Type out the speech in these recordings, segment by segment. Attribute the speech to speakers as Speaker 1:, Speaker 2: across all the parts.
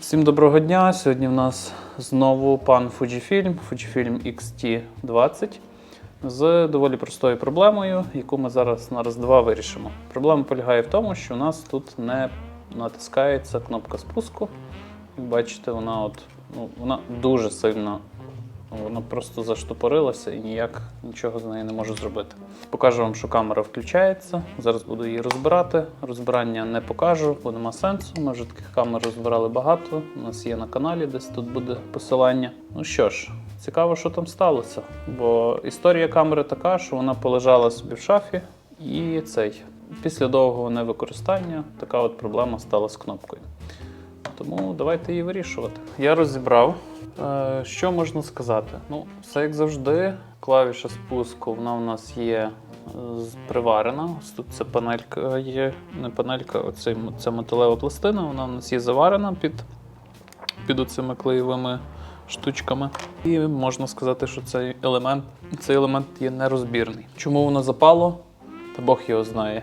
Speaker 1: Всім доброго дня. Сьогодні в нас знову пан Fujifilm, Fujifilm XT20 з доволі простою проблемою, яку ми зараз на раз-два вирішимо. Проблема полягає в тому, що у нас тут не натискається кнопка спуску. Бачите, вона от, ну, вона дуже сильно вона просто заштопорилася і ніяк нічого з нею не можу зробити. Покажу вам, що камера включається. Зараз буду її розбирати. Розбирання не покажу, бо нема сенсу. Ми вже таких камер розбирали багато. У нас є на каналі, десь тут буде посилання. Ну що ж, цікаво, що там сталося. Бо історія камери така, що вона полежала собі в шафі, і цей. Після довгого невикористання така от проблема стала з кнопкою. Тому давайте її вирішувати. Я розібрав. Е, Що можна сказати? Ну, все як завжди. Клавіша спуску вона у нас є е, приварена. Ось тут це панелька є, не панелька, оцей, м- ця металева пластина, вона у нас є заварена під, під оцими клеєвими штучками. І можна сказати, що цей елемент, цей елемент є нерозбірний. Чому воно запало? Та Бог його знає.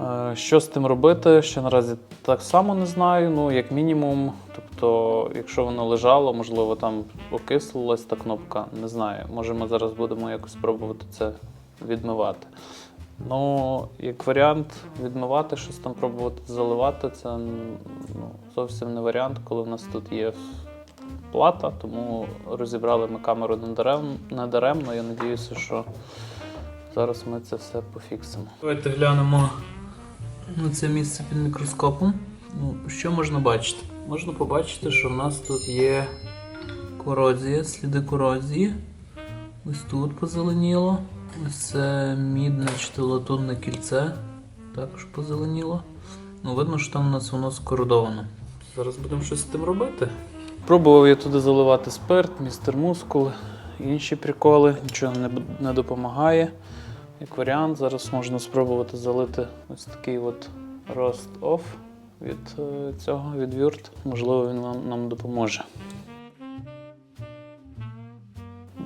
Speaker 1: Е, Що з тим робити? Ще наразі так само не знаю. Ну, як мінімум, тобто, якщо воно лежало, можливо, там окислилась та кнопка, не знаю. Може, ми зараз будемо якось спробувати це відмивати. Ну, як варіант, відмивати, щось там пробувати заливати, це ну, зовсім не варіант, коли в нас тут є плата, тому розібрали ми камеру не дарем- не даремно. Я сподіваюся, що зараз ми це все пофіксимо. Давайте глянемо на це місце під мікроскопом. Ну, що можна бачити? Можна побачити, що в нас тут є корозія, сліди корозії. Ось тут позеленіло. Ось це мідне чи латунне кільце. Також позеленіло. Ну, видно, що там у нас воно скородовано. Зараз будемо щось з тим робити. Пробував я туди заливати спирт, містер мускул, інші приколи, нічого не допомагає. Як варіант, зараз можна спробувати залити ось такий от Rost Off від е, цього, від вюрт. Можливо, він нам, нам допоможе.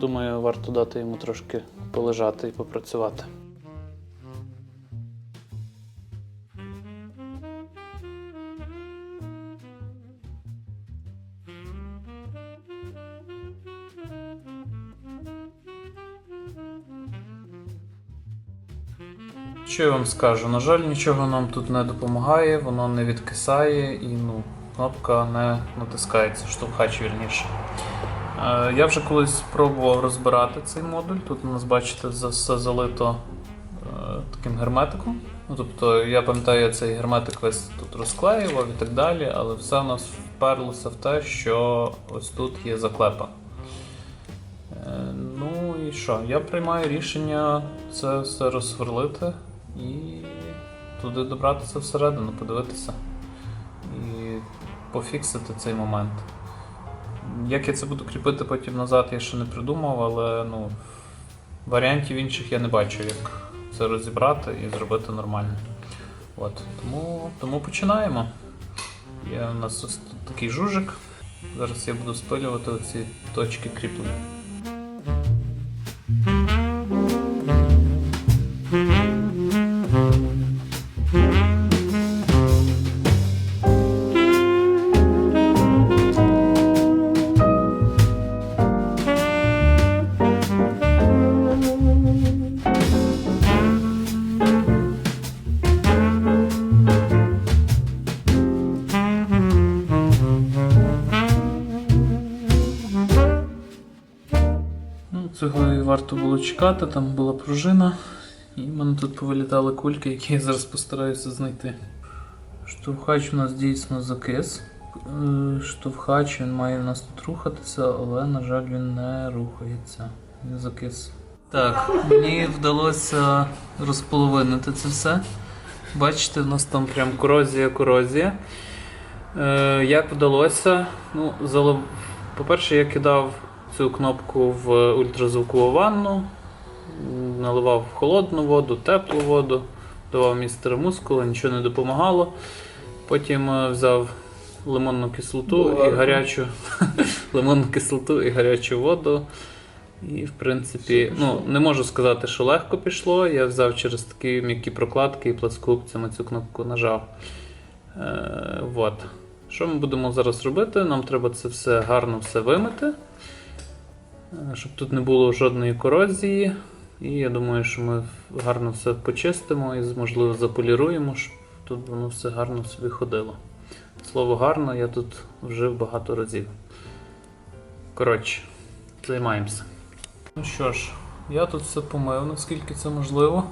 Speaker 1: Думаю, варто дати йому трошки полежати і попрацювати. Що я вам скажу? На жаль, нічого нам тут не допомагає, воно не відкисає і ну, кнопка не натискається, штовхач вірніше. Е, Я вже колись пробував розбирати цей модуль. Тут у нас, бачите, все залито е, таким герметиком. Ну, тобто, я пам'ятаю, я цей герметик весь тут розклеював і так далі, але все у нас вперлося в те, що ось тут є заклепа. Е, Ну і що? Я приймаю рішення це все розсверлити і туди добратися всередину, подивитися і пофіксити цей момент. Як я це буду кріпити потім назад, я ще не придумав, але ну, варіантів інших я не бачу, як це розібрати і зробити нормально. От, тому, тому починаємо. Є у нас ось такий жужик. Зараз я буду спилювати оці точки кріплення. Варто було чекати, там була пружина, і в мене тут повилітали кульки, які я зараз постараюся знайти. Штовхач у нас дійсно закис. Е, Штовхач він має в нас тут рухатися, але, на жаль, він не рухається. Він закис. Так, мені вдалося розполовинити це все. Бачите, у нас там прям корозія, корозія. Е, як вдалося? Ну. По-перше, я кидав цю кнопку в ультразвукову ванну, наливав холодну воду, теплу воду, давав містер мускула, нічого не допомагало. Потім е, взяв лимонну кислоту і гарячу лимонну кислоту і гарячу воду. І, в принципі, ну, не можу сказати, що легко пішло. Я взяв через такі м'які прокладки і пласкогубцями цю кнопку нажав. Е, вот. Що ми будемо зараз робити? Нам треба це все гарно все вимити, щоб тут не було жодної корозії. І я думаю, що ми гарно все почистимо і, можливо, заполіруємо, щоб тут воно все гарно собі ходило. Слово гарно я тут вжив багато разів. Коротше, займаємося. Ну що ж, я тут все помив, наскільки це можливо.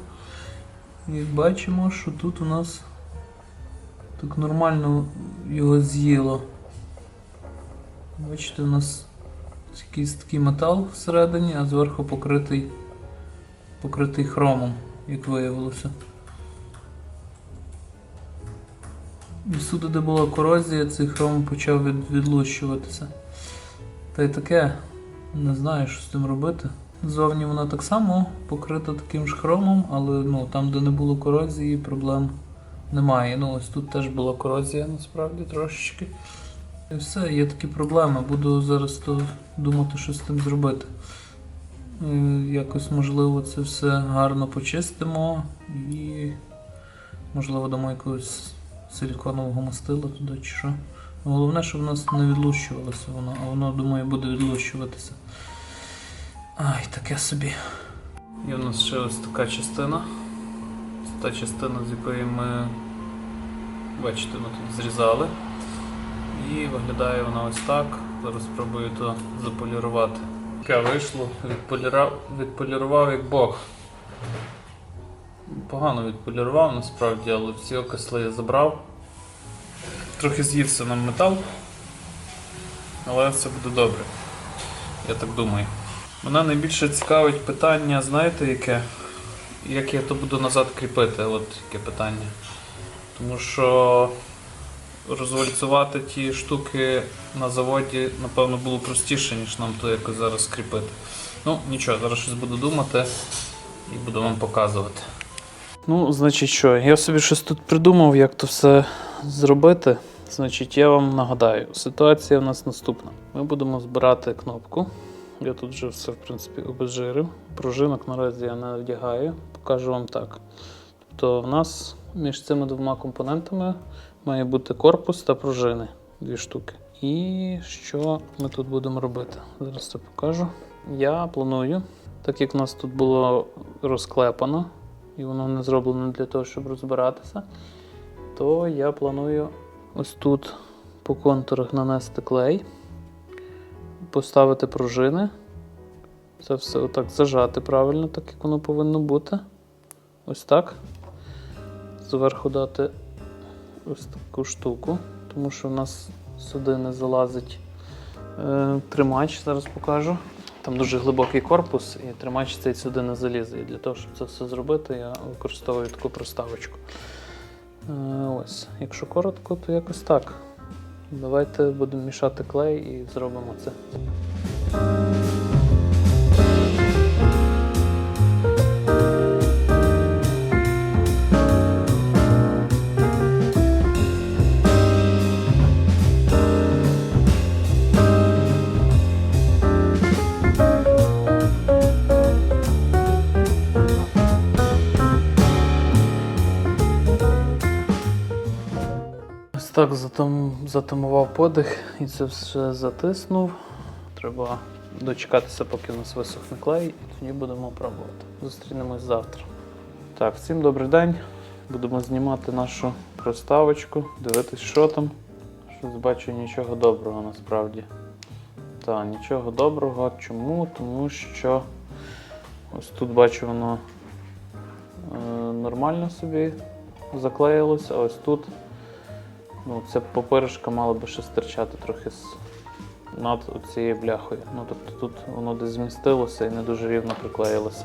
Speaker 1: Як бачимо, що тут у нас так нормально його з'їло. Бачите, у нас якийсь такий метал всередині, а зверху покритий, покритий хромом, як виявилося. Всюди, де була корозія, цей хром почав від, відлущуватися. Та й таке, не знаю, що з цим робити. Зовні вона так само покрита таким ж хромом, але ну, там, де не було корозії, проблем немає. Ну, ось тут теж була корозія насправді трошечки. І все, є такі проблеми. Буду зараз то думати, що з тим зробити. Е, Якось, можливо, це все гарно почистимо і, можливо, дамо якогось силіконового мастила туди чи що. Головне, щоб в нас не відлущувалося воно, а воно, думаю, буде відлущуватися. Ай, таке собі. Є в нас ще ось така частина. Це та частина, з якої ми, бачите, ми тут зрізали. І виглядає вона ось так. Зараз спробую то заполірувати. Таке вийшло, відполірав, відполірував як Бог. Погано відполірував насправді, але всі окисли я забрав. Трохи з'ївся нам метал, але все буде добре. Я так думаю. Мене найбільше цікавить питання, знаєте яке? Як я то буду назад кріпити, от яке питання. Тому що розвальцювати ті штуки на заводі, напевно, було простіше, ніж нам то якось зараз кріпити. Ну, нічого, зараз щось буду думати і буду вам показувати. Ну, значить що, я собі щось тут придумав, як то все зробити. Значить, я вам нагадаю, ситуація в нас наступна. Ми будемо збирати кнопку. Я тут вже все, в принципі, обезжирив. Пружинок наразі я не вдягаю. Покажу вам так. Тобто, в нас між цими двома компонентами має бути корпус та пружини. Дві штуки. І що ми тут будемо робити? Зараз це покажу. Я планую, так як в нас тут було розклепано, і воно не зроблено для того, щоб розбиратися, то я планую ось тут по контурах нанести клей, поставити пружини. Це все отак зажати правильно, так як воно повинно бути. Ось так. Зверху дати ось таку штуку, тому що в нас сюди не залазить е, тримач, зараз покажу. Там дуже глибокий корпус, і тримач цей сюди не залізе. І для того, щоб це все зробити, я використовую таку проставочку. Е, ось, якщо коротко, то якось так. Давайте будемо мішати клей і зробимо це. Так затам, затамував подих і це все затиснув. Треба дочекатися, поки у нас висохне клей, і тоді будемо пробувати. Зустрінемось завтра. Так, всім добрий день. Будемо знімати нашу проставочку, дивитись, що там. Щось бачу нічого доброго насправді. Так, нічого доброго. Чому? Тому що ось тут бачу воно е, нормально собі заклеїлося, а ось тут Ну, ця поперечка мала би ще стирчати трохи з над цією бляхою. Ну, тобто тут воно десь змістилося і не дуже рівно приклеїлося.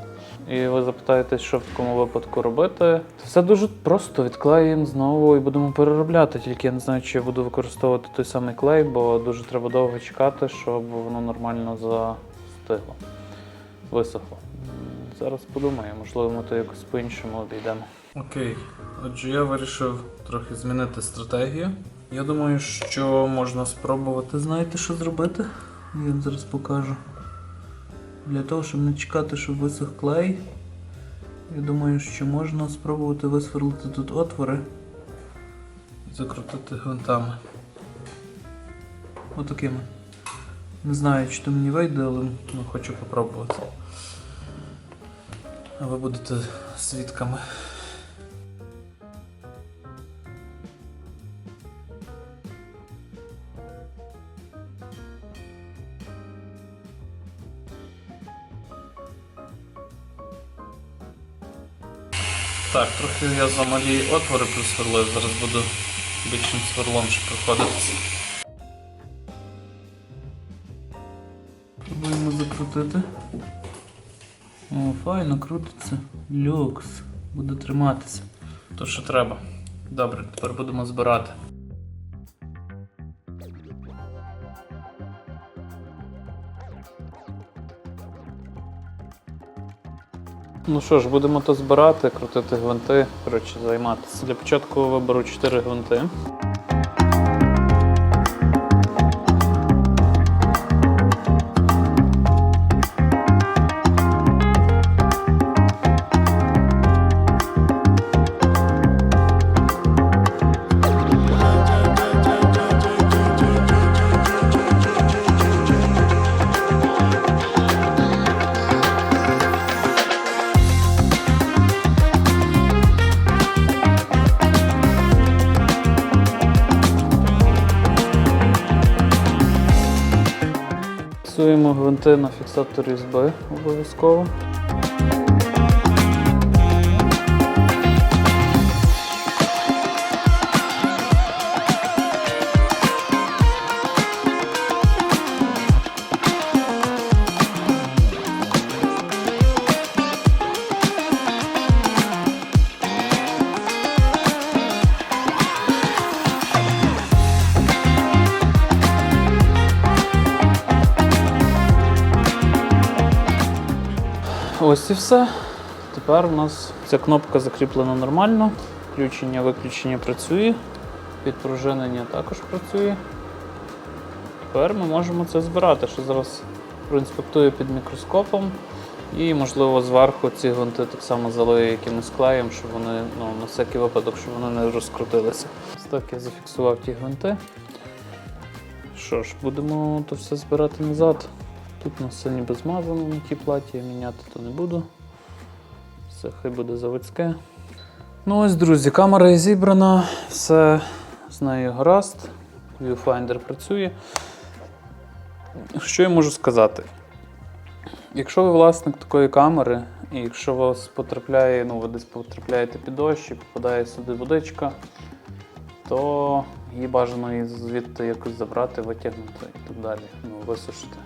Speaker 1: І ви запитаєте, що в такому випадку робити. Все дуже просто відклеїмо знову і будемо переробляти. Тільки я не знаю, чи я буду використовувати той самий клей, бо дуже треба довго чекати, щоб воно нормально застигло, висохло. Зараз подумаю, можливо, ми то якось по-іншому обійдемо. Окей, отже, я вирішив трохи змінити стратегію. Я думаю, що можна спробувати, знаєте, що зробити? Я вам зараз покажу. Для того, щоб не чекати, щоб висох клей, я думаю, що можна спробувати висверлити тут отвори і закрутити гвинтами. отакими. Не знаю, чи то мені вийде, але ну, хочу попробувати. А ви будете свідками. Так, трохи я замалі отвори просверлив, зараз буду більшим сверлом ще проходитися. Пробуємо закрутити. О, файно крутиться. Люкс. Буде триматися. То що треба. Добре, тепер будемо збирати. Ну що ж, будемо то збирати, крутити гвинти, коротше, займатися. Для початку виберу 4 гвинти. Фіксуємо гвинти на фіксатор USB обов'язково. Все. Тепер у нас ця кнопка закріплена нормально. Включення, виключення працює. Підпружинення також працює. Тепер ми можемо це збирати, що зараз проінспектую під мікроскопом. І, можливо, зверху ці гвинти так само залию якимось клеєм, щоб вони, ну, на всякий випадок, щоб вони не розкрутилися. Ось так я зафіксував ті гвинти. Що ж, будемо то все збирати назад. Тут у нас все ніби змазано на тій платі, я міняти то не буду. Все хай буде заводське. Ну ось, друзі, камера зібрана, все з нею гаразд. Viewfinder працює. Що я можу сказати? Якщо ви власник такої камери, і якщо вас потрапляє, ну ви десь потрапляєте під дощ і попадає сюди водичка, то її бажано і звідти якось забрати, витягнути і так далі. Ну, висушити.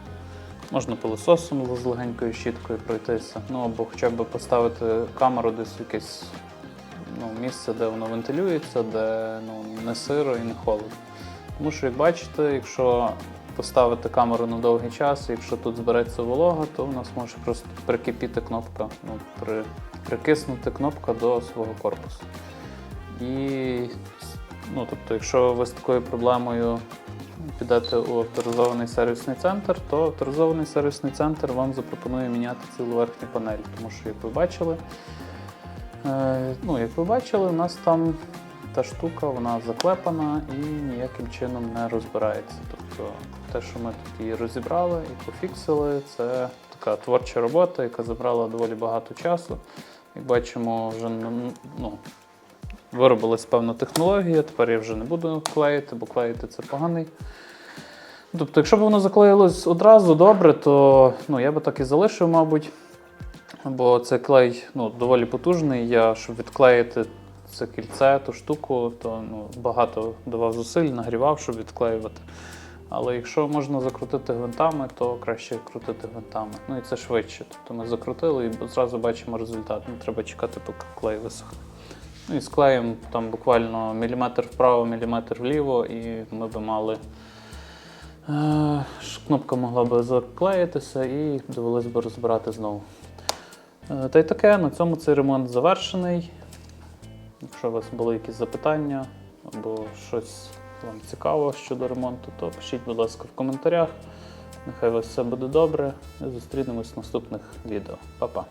Speaker 1: Можна пилососом з легенькою щіткою пройтися, ну або хоча б поставити камеру десь якесь ну, місце, де воно вентилюється, де ну, не сиро і не холодно. Тому що, як бачите, якщо поставити камеру на довгий час, якщо тут збереться волога, то в нас може просто прикипіти кнопка, ну, при, прикиснути кнопка до свого корпусу. І ну, тобто, якщо ви з такою проблемою підете у авторизований сервісний центр, то авторизований сервісний центр вам запропонує міняти цілу верхню панель. Тому що, як ви бачили, е, ну, як ви бачили, у нас там та штука вона заклепана і ніяким чином не розбирається. Тобто те, що ми тут її розібрали і пофіксили, це така творча робота, яка забрала доволі багато часу. Як бачимо, вже ну, виробилась певна технологія, тепер я вже не буду клеїти, бо клеїти це поганий. Тобто, якщо б воно заклеїлось одразу добре, то ну, я би так і залишив, мабуть. Бо цей клей ну, доволі потужний. Я, щоб відклеїти це кільце, ту штуку, то ну, багато давав зусиль, нагрівав, щоб відклеювати. Але якщо можна закрутити гвинтами, то краще крутити гвинтами. Ну і це швидше. Тобто ми закрутили і зразу бачимо результат. Не треба чекати, поки клей висохне. Ну і з клеєм там буквально міліметр вправо, міліметр вліво, і ми би мали. Е, Кнопка могла би заклеїтися і довелось би розбирати знову. Е, Та й таке, на цьому цей ремонт завершений. Якщо у вас були якісь запитання або щось вам цікаво щодо ремонту, то пишіть, будь ласка, в коментарях. Нехай у вас все буде добре. Зустрінемось в наступних відео. Па-па!